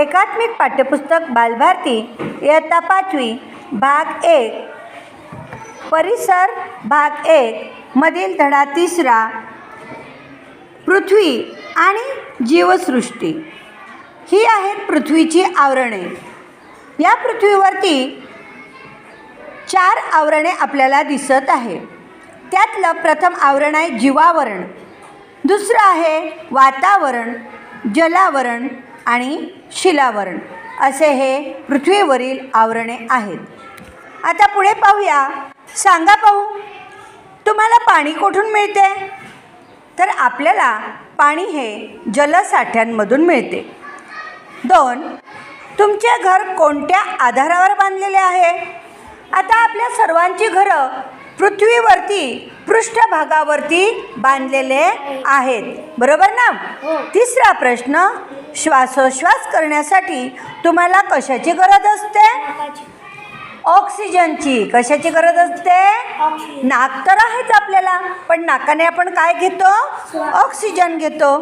एकात्मिक पाठ्यपुस्तक बालभारती इयत्ता पाचवी भाग एक. परिसर भाग एक मधील धडा तिसरा. पृथ्वी आणि जीवसृष्टी. ही आहेत पृथ्वीची आवरणे. या पृथ्वीवरती चार आवरणे आपल्याला दिसत आहे. त्यातलं प्रथम आवरण आहे जीवावरण. दुसरं आहे वातावरण जलावरण आणि शिलावरण असे हे पृथ्वीवरील आवरणे आहेत. आता पुढे पाहूया. सांगा पाहू तुम्हाला पाणी कुठून मिळते? तर आपल्याला पाणी हे जलसाठ्यांमधून मिळते. दोन तुमचे घर कोणत्या आधारावर बांधलेले आहे? आता आपल्या सर्वांची घरं पृथ्वीवरती पृष्ठभागावरती बांधलेले आहेत. बरोबर ना? तिसरा प्रश्न श्वासोश्वास करण्यासाठी तुम्हाला कशाची गरज असते? ऑक्सिजनची. कशाची गरज असते? नाक तर आहेच आपल्याला पण नाकाने आपण काय घेतो? ऑक्सिजन घेतो.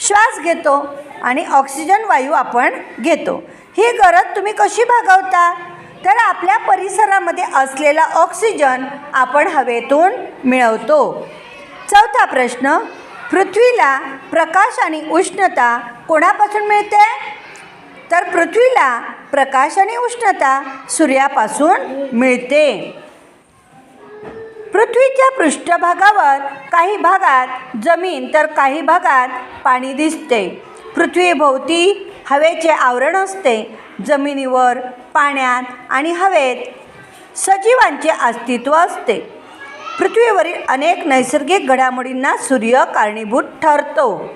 श्वास घेतो आणि ऑक्सिजन वायू आपण घेतो. ही गरज तुम्ही कशी भागवता? तर आपल्या परिसरामध्ये असलेला ऑक्सिजन आपण हवेतून मिळवतो. चौथा प्रश्न पृथ्वीला प्रकाश आणि उष्णता कोणापासून मिळते? तर पृथ्वीला प्रकाश आणि उष्णता सूर्यापासून मिळते. पृथ्वीच्या पृष्ठभागावर काही भागात जमीन तर काही भागात पाणी दिसते. पृथ्वीभोवती हवेचे आवरण असते. जमिनीवर पाण्यात आणि हवेत सजीवांचे अस्तित्व असते. पृथ्वीवरील अनेक नैसर्गिक घडामोडींना सूर्य कारणीभूत ठरतो.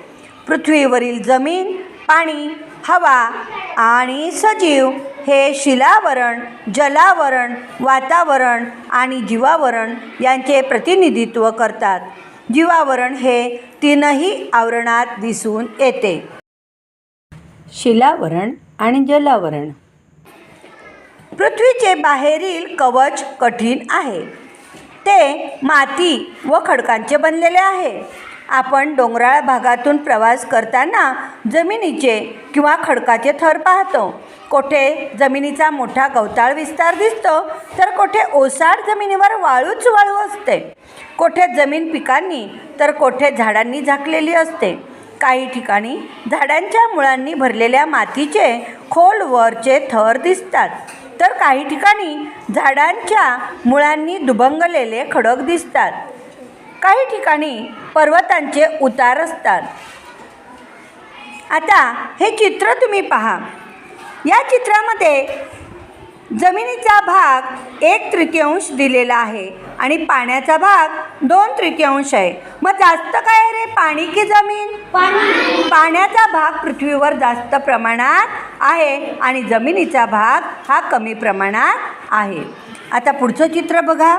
पृथ्वीवरील जमीन पाणी हवा आणि सजीव हे शिलावरण जलावरण वातावरण आणि जीवावरण यांचे प्रतिनिधित्व करतात. जीवावरण हे तीनही आवरणात दिसून येते. शिलावरण आणि जलावरण पृथ्वीचे बाहेरील कवच कठीण आहे. ते माती व खडकांचे बनलेले आहे. आपण डोंगराळ भागातून प्रवास करताना जमिनीचे किंवा खडकाचे थर पाहतो. कोठे जमिनीचा मोठा गवताळ विस्तार दिसतो तर कोठे ओसाड जमिनीवर वाळूच वाळू असते. कोठे जमीन पिकांनी तर कोठे झाडांनी झाकलेली असते. काही ठिकाणी झाडांच्या मुळांनी भरलेल्या मातीचे खोलवरचे थर दिसतात. तर काही ठिकाणी झाडांच्या मुळांनी दुभंगलेले खडक दिसतात. काही ठिकाणी पर्वतांचे उतार असतात. आता हे चित्र तुम्ही पहा. या चित्रामध्ये जमिनीचा भाग एक तृतीयांश दिलेला आहे आणि पाण्याचा भाग दोन तृतीयांश आहे. मग जास्त काय रे? पाणी की जमीन? पाण्याचा भाग पृथ्वीवर जास्त प्रमाणात आहे आणि जमिनीचा भाग हा कमी प्रमाणात आहे. आता पुढचं चित्र बघा.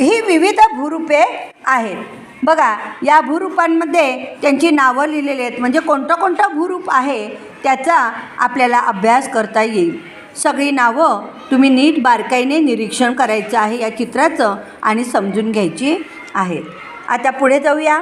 ही विविध भूरूपे आहेत. बघा या भूरूपांमध्ये त्यांची नावं लिहिलेली आहेत. म्हणजे कोणतं कोणतं भूरूप आहे त्याचा आपल्याला अभ्यास करता येईल. सगळी नावं तुम्ही नीट बारकाईने निरीक्षण करायचं आहे या चित्राचं आणि समजून घ्यायची आहेत आता पुढे जाऊया.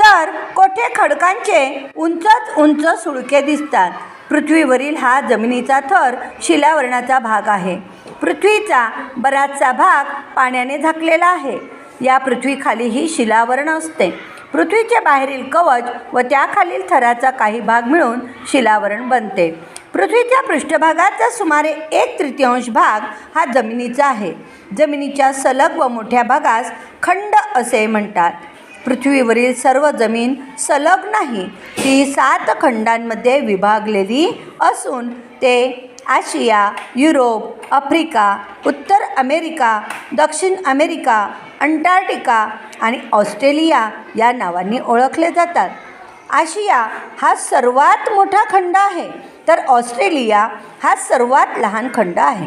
तर कोठे खडकांचे उंचच उंच सुळके दिसतात. पृथ्वीवरील हा जमिनीचा थर शिलावरणाचा भाग आहे. पृथ्वीचा बराचसा भाग पाण्याने झाकलेला आहे. या पृथ्वीखालीही शिलावरण असते. पृथ्वीच्या बाहेरील कवच व त्याखालील थराचा काही भाग मिळून शिलावरण बनते. पृथ्वीच्या पृष्ठभागाचा सुमारे एक तृतीयांश भाग हा जमिनीचा आहे. जमिनीच्या सलग व मोठ्या भागास खंड असे म्हणतात. पृथ्वीवरील सर्व जमीन सलग नाही ती सात खंडांमध्ये विभागलेली असून ते आशिया युरोप आफ्रिका उत्तर अमेरिका दक्षिण अमेरिका अंटार्क्टिका आणि ऑस्ट्रेलिया या नावांनी ओळखले जातात. आशिया हा सर्वात मोठा खंड आहे तर ऑस्ट्रेलिया हा सर्वात लहान खंड आहे.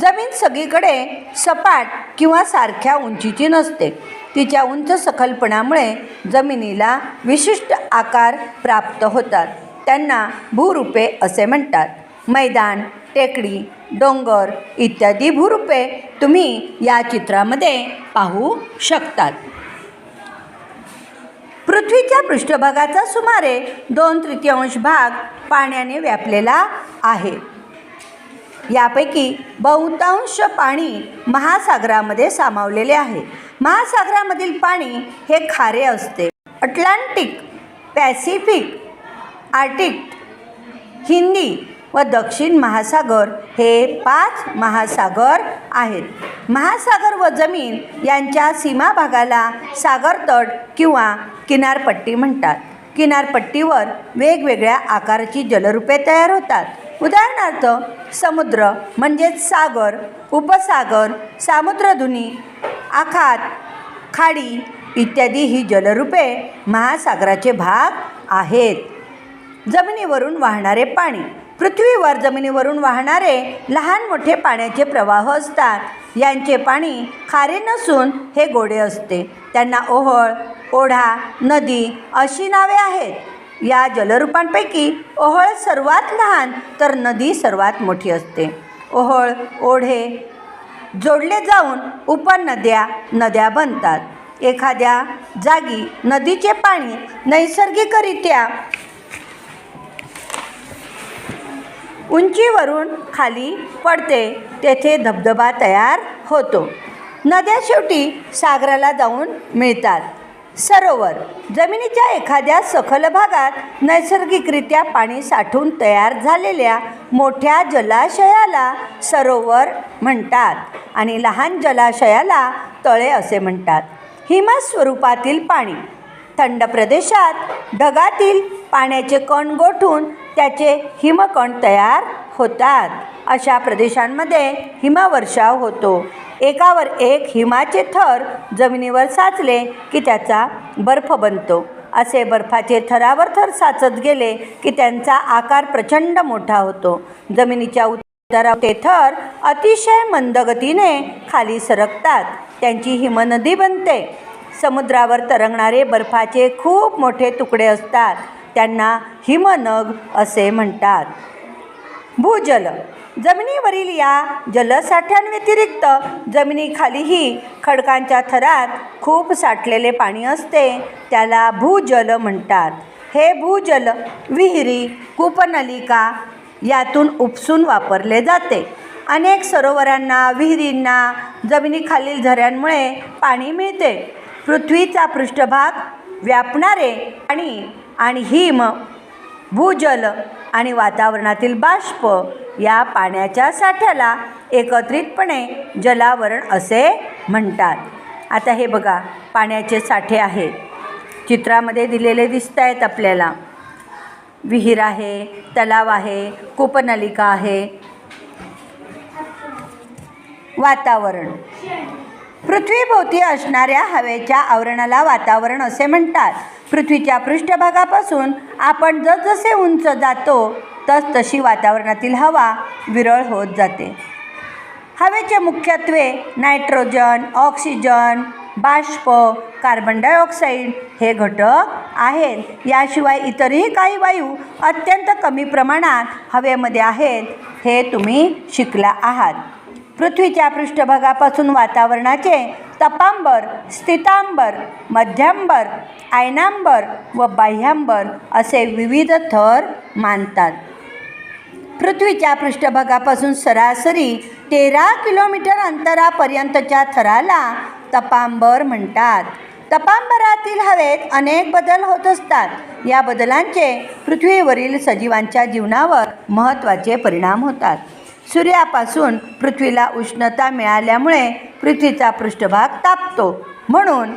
जमीन सगळीकडे सपाट किंवा सारख्या उंचीची नसते. तिच्या उंच सखलपणामुळे जमिनीला विशिष्ट आकार प्राप्त होतात. त्यांना भूरूपे असे म्हणतात. मैदान टेकडी डोंगर इत्यादी भूरूपे तुम्ही या चित्रामध्ये पाहू शकतात. पृथ्वीच्या पृष्ठभागाचा सुमारे दोन तृतीयांश भाग पाण्याने व्यापलेला आहे. यापैकी बहुतांश पाणी महासागरामध्ये सामावलेले आहे. महासागरामधील पाणी हे खारे असते. अटलांटिक पॅसिफिक आर्टिक हिंदी व दक्षिण महासागर हे पाच महासागर आहेत. महासागर व जमीन यांच्या सीमाभागाला सागरतट किंवा किनारपट्टी म्हणतात. किनारपट्टीवर वेगवेगळ्या आकाराची जलरूपे तयार होतात. उदाहरणार्थ समुद्र म्हणजेच सागर उपसागर सामुद्रधुनी आखात खाडी इत्यादी ही जलरूपे महासागराचे भाग आहेत. जमिनीवरून वाहणारे पाणी. पृथ्वीवर जमिनीवरून वाहणारे लहान मोठे पाण्याचे प्रवाह असतात. यांचे पाणी खारे नसून हे गोडे असते. त्यांना ओहळ ओढा नदी अशी नावे आहेत. या जलरूपांपैकी ओहळ सर्वात लहान तर नदी सर्वात मोठी असते. ओहळ ओढे जोडले जाऊन उपनद्या नद्या बनतात. एखाद्या जागी नदीचे पाणी नैसर्गिकरित्या उंचीवरून खाली पडते. तेथे धबधबा तयार होतो. नद्या शेवटी सागराला जाऊन मिळतात. सरोवर. जमिनीच्या एखाद्या सखल भागात नैसर्गिकरित्या पाणी साठून तयार झालेल्या मोठ्या जलाशयाला सरोवर म्हणतात आणि लहान जलाशयाला तळे असे म्हणतात. हिमस्वरूपातील पाणी. थंड प्रदेशात ढगातील पाण्याचे कण गोठून त्याचे हिमकण तयार होतात. अशा प्रदेशांमध्ये हिमवर्षाव होतो. एकावर एक हिमाचे थर जमिनीवर साचले की त्याचा बर्फ बनतो. असे बर्फाचे थरावर थर साचत गेले की त्यांचा आकार प्रचंड मोठा होतो. जमिनीच्या उत्तरा ते थर अतिशय मंदगतीने खाली सरकतात. त्यांची हिमनदी बनते. समुद्रावर तरंगणारे बर्फाचे खूप मोठे तुकडे असतात. त्यांना हिमनग असे म्हणतात. भूजल. जमिनीवरील या जलसाठ्यांव्यतिरिक्त जमिनीखालीही खडकांच्या थरात खूप साठलेले पाणी असते. त्याला भूजल म्हणतात. हे भूजल विहिरी कूपनलिका यातून उपसून वापरले जाते. अनेक सरोवरांना विहिरींना जमिनीखालील झऱ्यांमुळे पाणी मिळते. पृथ्वीचा पृष्ठभाग व्यापणारे पाणी आणि हिम भूजल आणि वातावरणातील बाष्प या पाण्याच्या साठ्याला एकत्रितपणे जलावरण असे म्हणतात. आता हे बघा पाण्याचे साठे आहेत चित्रामध्ये दिलेले दिसत आहेत आपल्याला. विहीर आहे तलाव आहे कूपनलिका आहे. वातावरण. पृथ्वीभोवती असणाऱ्या हवेच्या आवरणाला वातावरण असे म्हणतात. पृथ्वीच्या पृष्ठभागापासून आपण जसजसे उंच जातो तस तशी वातावरणातील हवा विरळ होत जाते. हवेचे मुख्यत्वे नायट्रोजन ऑक्सिजन बाष्प कार्बन डायऑक्साईड हे घटक आहेत. याशिवाय इतरही काही वायू अत्यंत कमी प्रमाणात हवेमध्ये आहेत हे तुम्ही शिकला आहात. पृथ्वीच्या पृष्ठभागापासून वातावरणाचे तपांबर स्थितांबर मध्यांबर आयनांबर व बाह्यांबर असे विविध थर मानतात. पृथ्वीच्या पृष्ठभागापासून सरासरी तेरा किलोमीटर अंतरापर्यंतच्या थराला तपांबर म्हणतात. तपांबरातील हवेत अनेक बदल होत असतात. या बदलांचे पृथ्वीवरील सजीवांच्या जीवनावर महत्त्वाचे परिणाम होतात. सूर्यापासून पृथ्वीला उष्णता मिळाल्यामुळे पृथ्वीचा पृष्ठभाग तापतो. म्हणून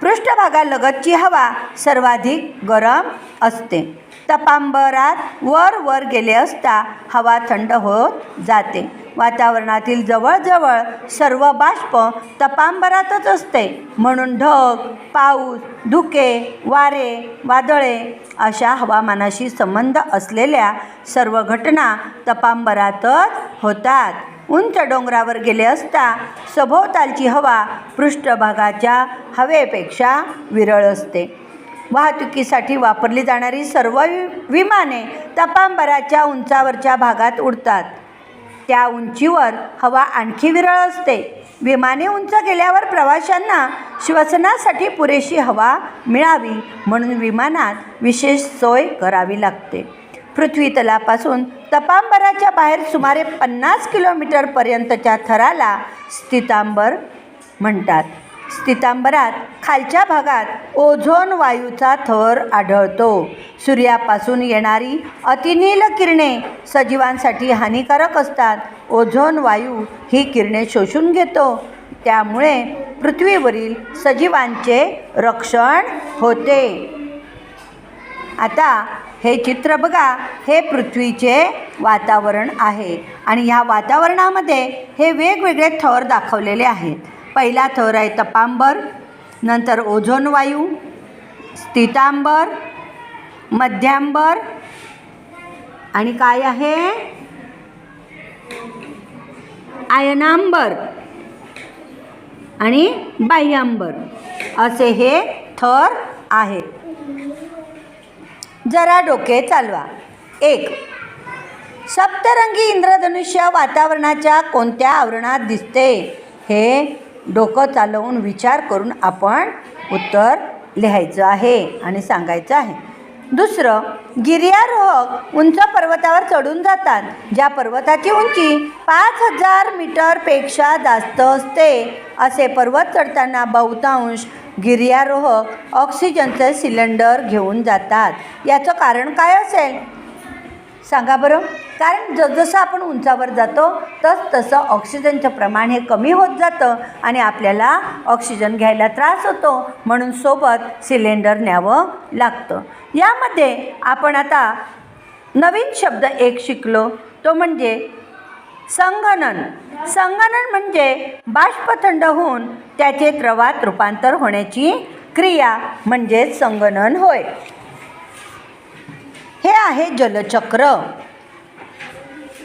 पृष्ठभागालगतची हवा सर्वाधिक गरम असते. तपांबरात वर वर गेले असता हवा थंड होत जाते. वातावरणातील जवळजवळ सर्व बाष्प तपांबरातच असते. म्हणून ढग पाऊस धुके वारे वादळे अशा हवामानाशी संबंध असलेल्या सर्व घटना तपांबरातच होतात. उंच डोंगरावर गेले असता सभोवतालची हवा पृष्ठभागाच्या हवेपेक्षा विरळ असते. वाहतुकीसाठी वापरली जाणारी सर्व वि- विमाने तपांबराच्या उंचावरच्या भागात उडतात. त्या उंचीवर हवा आणखी विरळ असते. विमाने उंच गेल्यावर प्रवाशांना श्वसनासाठी पुरेशी हवा मिळावी म्हणून विमानात विशेष सोय करावी लागते. पृथ्वी तलापासून तपांबराच्या बाहेर सुमारे पन्नास किलोमीटरपर्यंतच्या थराला स्थितांबर म्हणतात. स्थितांबरात खालच्या भागात ओझोन वायूचा थर आढळतो. सूर्यापासून येणारी अतिनील किरणे सजीवांसाठी हानिकारक असतात. ओझोन वायू ही किरणे शोषून घेतो. त्यामुळे पृथ्वीवरील सजीवांचे रक्षण होते. आता हे चित्र बघा. हे पृथ्वीचे वातावरण आहे आणि ह्या वातावरणामध्ये हे वेगवेगळे थर दाखवलेले आहेत. पहिला थर आहे तपांबर नंतर ओझोन वायू स्थितांबर मध्यांबर आणि काय आहे? आयनांबर आणि बाह्यांबर. असे हे थर आहेत. जरा डोके चालवा. एक सप्तरंगी इंद्रधनुष्य वातावरणाच्या कोणत्या आवरणात दिसते? हे डोकं चालवून विचार करून आपण उत्तर लिहायचं आहे आणि सांगायचं आहे. दुसरं गिर्यारोहक उंच पर्वतावर चढून जातात ज्या पर्वताची उंची पाच हजार मीटरपेक्षा जास्त असते. असे पर्वत चढताना बहुतांश गिर्यारोहक ऑक्सिजनचे सिलेंडर घेऊन जातात. याचं कारण काय असेल? सांगा बरं. कारण जसजसं आपण उंचावर जातो तस तसं ऑक्सिजनचं प्रमाण हे कमी होत जातं आणि आपल्याला ऑक्सिजन घ्यायला त्रास होतो. म्हणून सोबत सिलेंडर न्यावं लागतं. यामध्ये आपण आता नवीन शब्द एक शिकलो. तो म्हणजे संगणन. संगणन म्हणजे बाष्प थंड होऊन त्याचे द्रवात रूपांतर होण्याची क्रिया म्हणजेच संगणन होय. हे आहे जलचक्र.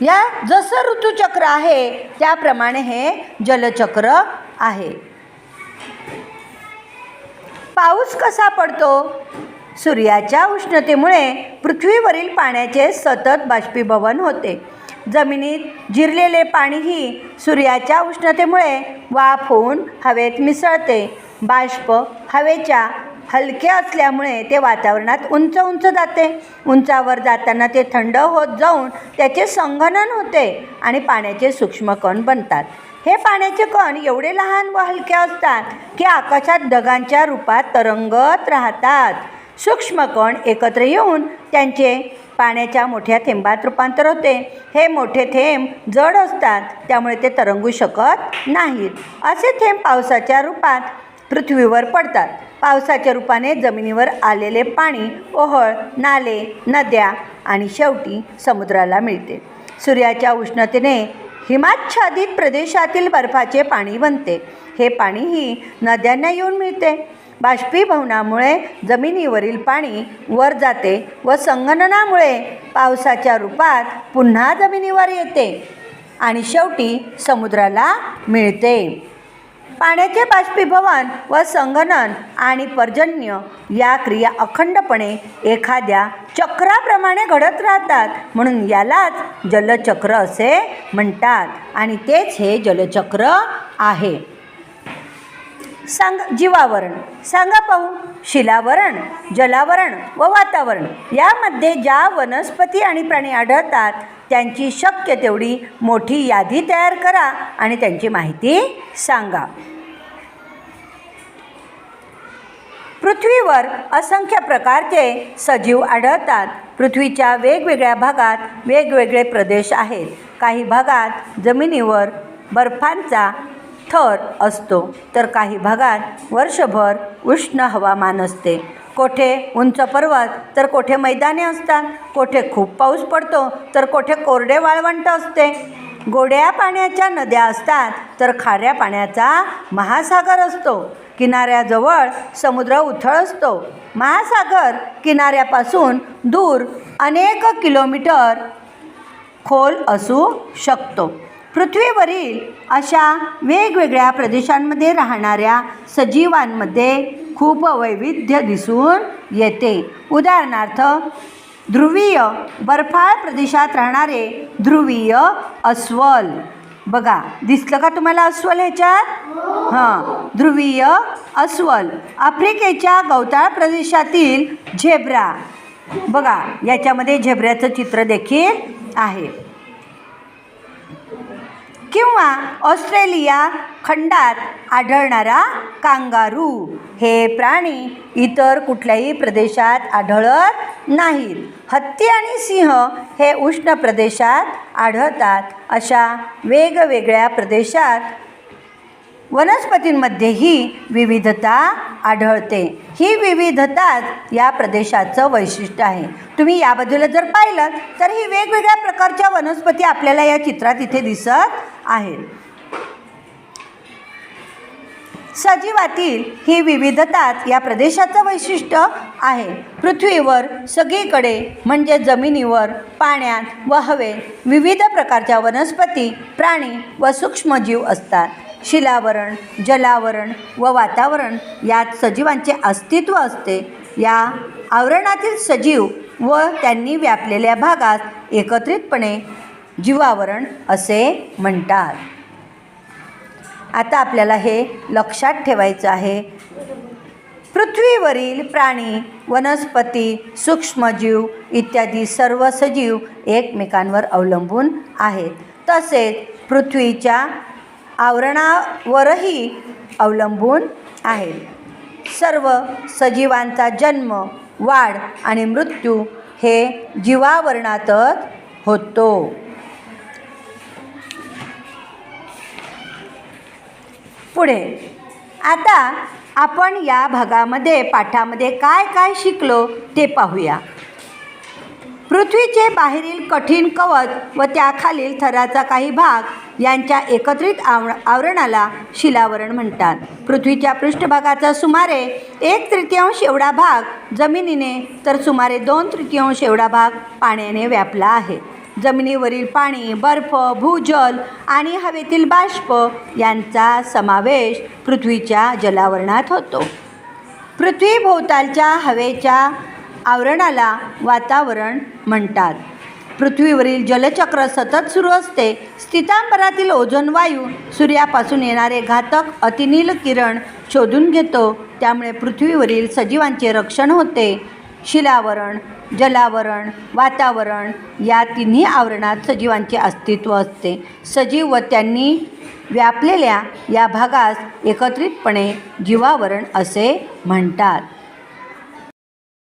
या जसं ऋतुचक्र आहे त्याप्रमाणे हे जलचक्र आहे. पाऊस कसा पडतो? सूर्याच्या उष्णतेमुळे पृथ्वीवरील पाण्याचे सतत बाष्पीभवन होते. जमिनीत जिरलेले पाणीही सूर्याच्या उष्णतेमुळे वाफ होऊन हवेत मिसळते. बाष्प हवेच्या हलके असल्यामुळे ते वातावरणात उंच उंच जाते. उंचावर जाताना ते थंड होत जाऊन त्याचे संघनन होते आणि पाण्याचे सूक्ष्म कण बनतात. हे पाण्याचे कण एवढे लहान व हलके असतात की आकाशात ढगांच्या रूपात तरंगत राहतात. सूक्ष्म कण एकत्र येऊन त्यांचे पाण्याच्या मोठ्या थेंबात रूपांतर होते. हे मोठे थेंब जड असतात त्यामुळे ते तरंगू शकत नाहीत. असे थेंब पावसाच्या रूपात पृथ्वीवर पडतात. पावसाच्या रूपाने जमिनीवर आलेले पाणी ओहळ नाले नद्या आणि शेवटी समुद्राला मिळते. सूर्याच्या उष्णतेने हिमाच्छादित प्रदेशातील बर्फाचे पाणी बनते. हे पाणीही नद्यांना येऊन मिळते. बाष्पीभवनामुळे जमिनीवरील पाणी वर जाते व संगणनामुळे पावसाच्या रूपात पुन्हा जमिनीवर येते आणि शेवटी समुद्राला मिळते. पाण्याचे बाष्पीभवन व संगणन आणि पर्जन्य या क्रिया अखंडपणे एखाद्या चक्राप्रमाणे घडत राहतात. म्हणून यालाच जलचक्र असे म्हणतात. आणि तेच हे जलचक्र आहे. सांग जीवावरण. सांगा पाहू शिलावरण जलावरण व वातावरण यामध्ये ज्या वनस्पती आणि प्राणी आढळतात त्यांची शक्य तेवढी मोठी यादी तयार करा आणि त्यांची माहिती सांगा. पृथ्वीवर असंख्य प्रकारचे सजीव आढळतात. पृथ्वीच्या वेगवेगळ्या भागात वेगवेगळे प्रदेश आहेत. काही भागात जमिनीवर बर्फांचा थर असतो तर काही भागात वर्षभर उष्ण हवामान असते. कोठे उंच पर्वत तर कोठे मैदाने असतात. कोठे खूप पाऊस पडतो तर कोठे कोरडे वाळवंट असते. गोड्या पाण्याच्या नद्या असतात तर खाऱ्या पाण्याचा महासागर असतो. किनाऱ्याजवळ समुद्र उथळ असतो. महासागर किनाऱ्यापासून दूर अनेक किलोमीटर खोल असू शकतो. पृथ्वीवरील अशा वेगवेगळ्या प्रदेशांमध्ये राहणाऱ्या सजीवांमध्ये खूप वैविध्य दिसून येते. उदाहरणार्थ ध्रुवीय बर्फाळ प्रदेशात राहणारे ध्रुवीय अस्वल. बघा दिसलं का तुम्हाला अस्वल ह्याच्यात? हां ध्रुवीय अस्वल. आफ्रिकेच्या गवताळ प्रदेशातील झेब्रा. बघा याच्यामध्ये झेब्र्याचं चित्र देखील आहे. किंवा ऑस्ट्रेलिया खंडात आढळणारा कांगारू. हे प्राणी इतर कुठल्याही प्रदेशात आढळत नाहीत. हत्ती आणि सिंह हे उष्ण प्रदेशात आढळतात. अशा वेगवेगळ्या प्रदेशात वनस्पतींमध्येही विविधता आढळते. ही विविधताच या प्रदेशाचं वैशिष्ट्य आहे. तुम्ही या बाजूला जर पाहिलं तर ही वेगवेगळ्या प्रकारच्या वनस्पती आपल्याला या चित्रात इथे दिसत आहे. सजीवातील ही विविधताच या प्रदेशाचं वैशिष्ट्य आहे. पृथ्वीवर सगळीकडे म्हणजे जमिनीवर पाण्यात व हवेत विविध प्रकारच्या वनस्पती प्राणी व सूक्ष्मजीव असतात. शिलावरण जलावरण व वातावरण यात सजीवांचे अस्तित्व असते. या आवरणातील सजीव व त्यांनी व्यापलेल्या भागात एकत्रितपणे जीवावरण असे म्हणतात. आता आपल्याला हे लक्षात ठेवायचं आहे. पृथ्वीवरील प्राणी वनस्पती सूक्ष्मजीव इत्यादी सर्व सजीव एकमेकांवर अवलंबून आहेत. तसेच पृथ्वीच्या आवरणावरही अवलंबून आहेत. सर्व सजीवांचा जन्म वाढ आणि मृत्यू हे जीवावरणातच होतो. पुढे. आता आपण या भागामध्ये पाठामध्ये काय काय शिकलो ते पाहूया. पृथ्वीचे बाहेरील कठीण कवच व त्याखालील थराचा काही भाग यांच्या एकत्रित आव आवरणाला शिलावरण म्हणतात. पृथ्वीच्या पृष्ठभागाचा सुमारे एक तृतीयांश एवढा भाग जमिनीने तर सुमारे दोन तृतीयांश एवढा भाग पाण्याने व्यापला आहे. जमिनीवरील पाणी बर्फ भूजल आणि हवेतील बाष्प यांचा समावेश पृथ्वीच्या जलावरणात होतो. पृथ्वीभोवतालच्या हवेच्या आवरणाला वातावरण म्हणतात. पृथ्वीवरील जलचक्र सतत सुरू असते. स्थितांबरातील ओझोन वायू सूर्यापासून येणारे घातक अतिनील किरण शोधून घेतो. त्यामुळे पृथ्वीवरील सजीवांचे रक्षण होते. शिलावरण जलावरण वातावरण या तिन्ही आवरणात सजीवांचे अस्तित्व असते. सजीव व त्यांनी व्यापलेल्या या भागास एकत्रितपणे जीवावरण असे म्हणतात.